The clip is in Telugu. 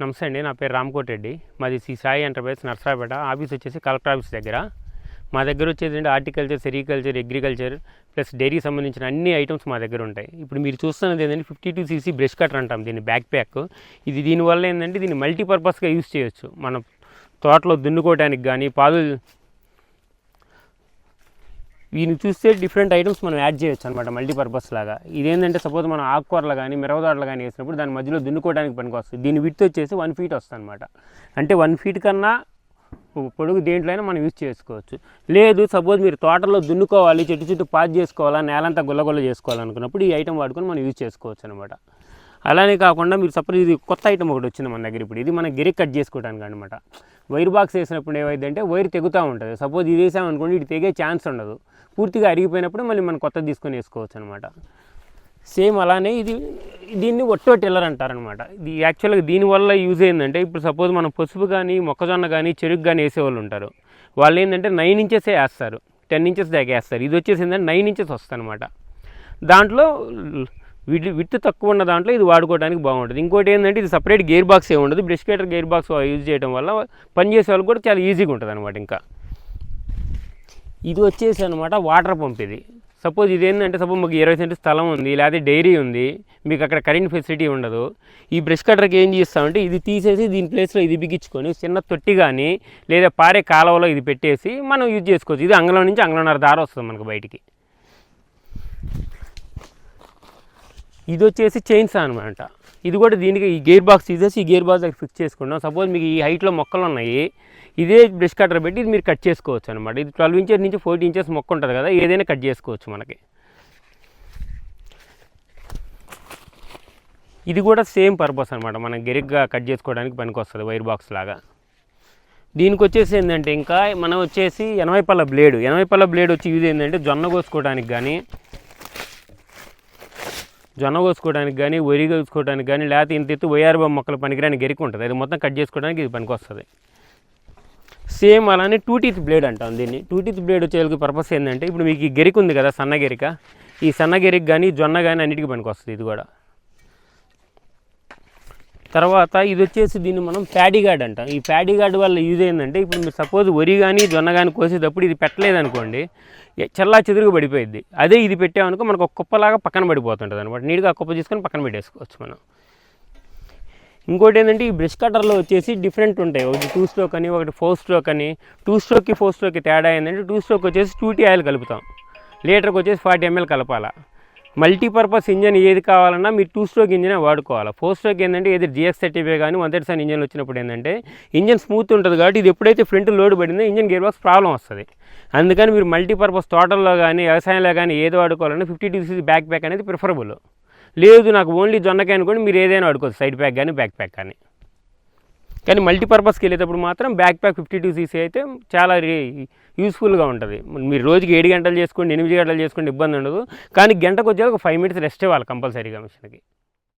నమస్తే అండి నా పేరు రామ్కోట్ రెడ్డి. మాది శ్రీ సాయి ఎంటర్ప్రైజ్ నర్సరాపేట ఆఫీస్ వచ్చేసి కలెక్టర్ ఆఫీస్ దగ్గర. మా దగ్గర వచ్చేది అంటే హార్టికల్చర్ సెరికల్చర్ అగ్రికల్చర్ ప్లస్ డైరీకి సంబంధించిన అన్ని ఐటమ్స్ మా దగ్గర ఉంటాయి. ఇప్పుడు మీరు చూస్తున్నది ఏంటంటే fifty two CC brush cutter అంటాం దీన్ని బ్యాక్ ప్యాక్. ఇది దీనివల్ల ఏంటంటే దీన్ని మల్టీపర్పస్గా యూస్ చేయొచ్చు. మనం తోటలో దున్నుకోవడానికి కానీ పాదులు వీని చూస్తే డిఫరెంట్ ఐటమ్స్ మనం యాడ్ చేయొచ్చు అనమాట మల్టీపర్పస్ లాగా. ఇదేంటంటే సపోజ్ మనం ఆకుకూరలు కానీ మిరవదాడలు కానీ వేసినప్పుడు దాని మధ్యలో దున్నుకోవడానికి పనికొస్తుంది దీని విత్ వచ్చేసి వన్ ఫీట్ వస్తుంది అనమాట అంటే వన్ ఫీట్ కన్నా పొడుగు దేంట్లో అయినా మనం యూజ్ చేసుకోవచ్చు. లేదు సపోజ్ మీరు తోటలో దున్నుకోవాలి చెట్టు చుట్టూ పాజ్ చేసుకోవాలా నేలంతా గుల్లగుల్ల చేసుకోవాలనుకున్నప్పుడు ఈ ఐటమ్ వాడుకొని మనం యూజ్ చేసుకోవచ్చు అనమాట అలానే కాకుండా మీరు సపోజ్ ఇది కొత్త ఐటమ్ ఒకటి వచ్చింది మన దగ్గర ఇప్పుడు. ఇది మనం గిరి కట్ చేసుకోవడానికి అనమాట వైర్ బాక్స్ వేసినప్పుడు ఏమైందంటే వైర్ తెగుతూ ఉంటుంది. సపోజ్ ఇది వేసామనుకోండి ఇది తెగే ఛాన్స్ ఉండదు. పూర్తిగా అరిగిపోయినప్పుడు మళ్ళీ మనం కొత్త తీసుకొని వేసుకోవచ్చు అనమాట సేమ్ అలానే ఇది దీన్ని ఒట్టో టిల్లర్ అంటారనమాట ఇది యాక్చువల్గా దీనివల్ల యూజ్ ఏంటంటే ఇప్పుడు సపోజ్ మనం పసుపు కానీ మొక్కజొన్న కానీ చెరుకు కానీ వేసేవాళ్ళు ఉంటారు. వాళ్ళు ఏంటంటే నైన్ ఇంచెసే వేస్తారు. టెన్ ఇంచెస్ దాకా వేస్తారు. ఇది వచ్చేసి ఏంటంటే నైన్ ఇంచెస్ వస్తుందన్నమాట దాంట్లో వీటి విత్ తక్కువ ఉన్న దాంట్లో ఇది వాడుకోవడానికి బాగుంటుంది. ఇంకోటి ఏంటంటే ఇది సపరేట్ గేర్ బాక్స్ ఏమి ఉండదు. Brush cutter gear box use చేయడం వల్ల పనిచేసే వాళ్ళకి కూడా చాలా ఈజీగా ఉంటుంది అనమాట ఇంకా. ఇది వచ్చేసి అనమాట వాటర్ పంప్ ఇది. సపోజ్ ఇది ఏంటంటే సపోజ్ మాకు ఇరవై సెంటు స్థలం ఉంది లేకపోతే డైరీ ఉంది మీకు అక్కడ కరెంట్ ఫెసిలిటీ ఉండదు. ఈ బ్రష్ కట్టర్కి ఏం చేస్తామంటే ఇది తీసేసి దీని ప్లేస్లో ఇది బిగించుకొని చిన్న తొట్టి కానీ లేదా పారే కాలువలో ఇది పెట్టేసి మనం యూజ్ చేసుకోవచ్చు. ఇది అంగళం నుంచి అంగళంన్నర దారి వస్తుంది మనకు బయటికి. ఇది వచ్చేసి చైన్స్ అనమాట ఇది కూడా దీనికి ఈ గేర్ బాక్స్ తీసేసి ఈ గేర్ బాక్స్ ఫిక్స్ చేసుకున్నాం సపోజ్ మీకు ఈ హైట్లో మొక్కలు ఉన్నాయి ఇదే బ్రష్ కట్టర్ పెట్టి ఇది మీరు కట్ చేసుకోవచ్చు అనమాట ఇది ట్వెల్వ్ ఇంచెస్ నుంచి ఫోర్టీ ఇంచెస్ మొక్క ఉంటుంది కదా ఏదైనా కట్ చేసుకోవచ్చు మనకి. ఇది కూడా సేమ్ పర్పస్ అనమాట మనం గెరిగ్గా కట్ చేసుకోవడానికి పనికొస్తుంది వైర్ బాక్స్ లాగా. దీనికి వచ్చేసి ఏంటంటే ఇంకా మనం వచ్చేసి ఎనభై పళ్ళ బ్లేడ్. ఎనభై పళ్ళ బ్లేడ్ వచ్చి యూజ్ ఏంటంటే జొన్న కోసుకోవడానికి కానీ జొన్న కోసుకోవడానికి కానీ వరి కోసుకోవడానికి కానీ లేకపోతే ఇంత ఎత్తు వైఆర్బా మొక్కలు పనికిరాని గెరికి ఉంటుంది. అది మొత్తం కట్ చేసుకోవడానికి ఇది పనికొస్తుంది. సేమ్ అలానే టూ టీత్ బ్లేడ్ అంటాం దీన్ని. టూ టీత్ బ్లేడ్ వచ్చేందుకు పర్పస్ ఏంటంటే ఇప్పుడు మీకు ఈ గెరిక ఉంది కదా సన్న గెరిక. ఈ సన్న గెరిక కానీ జొన్న కానీ అన్నిటికీ పనికొస్తుంది ఇది కూడా. తర్వాత ఇది వచ్చేసి దీన్ని మనం ప్యాడీ గార్డ్ అంటాం. ఈ ప్యాడీ గార్డ్ వల్ల యూజ్ ఏంటంటే ఇప్పుడు మీరు సపోజ్ వరి కానీ జొన్న కానీ కోసేటప్పుడు ఇది పెట్టలేదనుకోండి అనుకోండి చల్లా చెదురుగా పడిపోయింది. అదే ఇది పెట్టామనుకో మనకు ఒక కుప్పలాగా పక్కన పడిపోతుంటుంది అనమాట నీట్గా కుప్ప తీసుకొని పక్కన పెట్టేసుకోవచ్చు మనం. ఇంకోటి ఏంటంటే ఈ బ్రష్ కట్టర్లో వచ్చేసి డిఫరెంట్ ఉంటాయి. ఒకటి టూ స్ట్రోక్ అని ఒకటి ఫోర్ స్ట్రోక్ అని. టూ స్ట్రోక్కి ఫోర్ స్ట్రోక్కి తేడా ఏంటంటే టూ స్ట్రోక్ వచ్చేసి టూటీ ఆయిల్ కలుపుతాం. లీటర్కి వచ్చేసి ఫార్టీ ఎంఎల్ కలపాలా. మల్టీపర్పస్ ఇంజన్ ఏది కావాలన్నా మీరు టూ స్ట్రోక్ ఇంజనే వాడుకోవాలి. ఫోర్ స్ట్రోక్ ఏంటంటే ఏది జిఎక్స్ థర్టీ ఫైవ్ కానీ వన్ థర్టీ సెవెన్ ఇంజన్ వచ్చినప్పుడు ఏంటంటే ఇంజన్ స్మూత్ ఉంటుంది కాబట్టి ఇది ఎప్పుడైతే ఫ్రంట్ లోడ్ పడిందో ఇంజన్ గేర్ బాక్స్ ప్రాబ్లం వస్తుంది. అందుకని మీరు మల్టీపర్పస్ తోటల్లో కానీ వ్యవసాయంలో కానీ ఏది వాడుకోవాలన్నా fifty two CC back pack అనేది ప్రిఫరబుల్ లేదు నాకు ఓన్లీ జొన్నకాయ అనుకోండి మీరు ఏదైనా వాడుకోవచ్చు సైడ్ ప్యాక్ కానీ బ్యాక్ ప్యాక్ కానీ. కానీ మల్టీపర్పస్కి వెళ్ళేటప్పుడు మాత్రం back pack fifty two CC అయితే చాలా యూస్ఫుల్గా ఉంటుంది. మీరు రోజుకి ఏడు గంటలు చేసుకోండి ఎనిమిది గంటలు చేసుకోండి ఇబ్బంది ఉండదు. కానీ గంటకు వచ్చేది ఒక ఫైవ్ మినిట్స్ రెస్ట్ ఇవ్వాలి కంపల్సరీగా మిషన్కి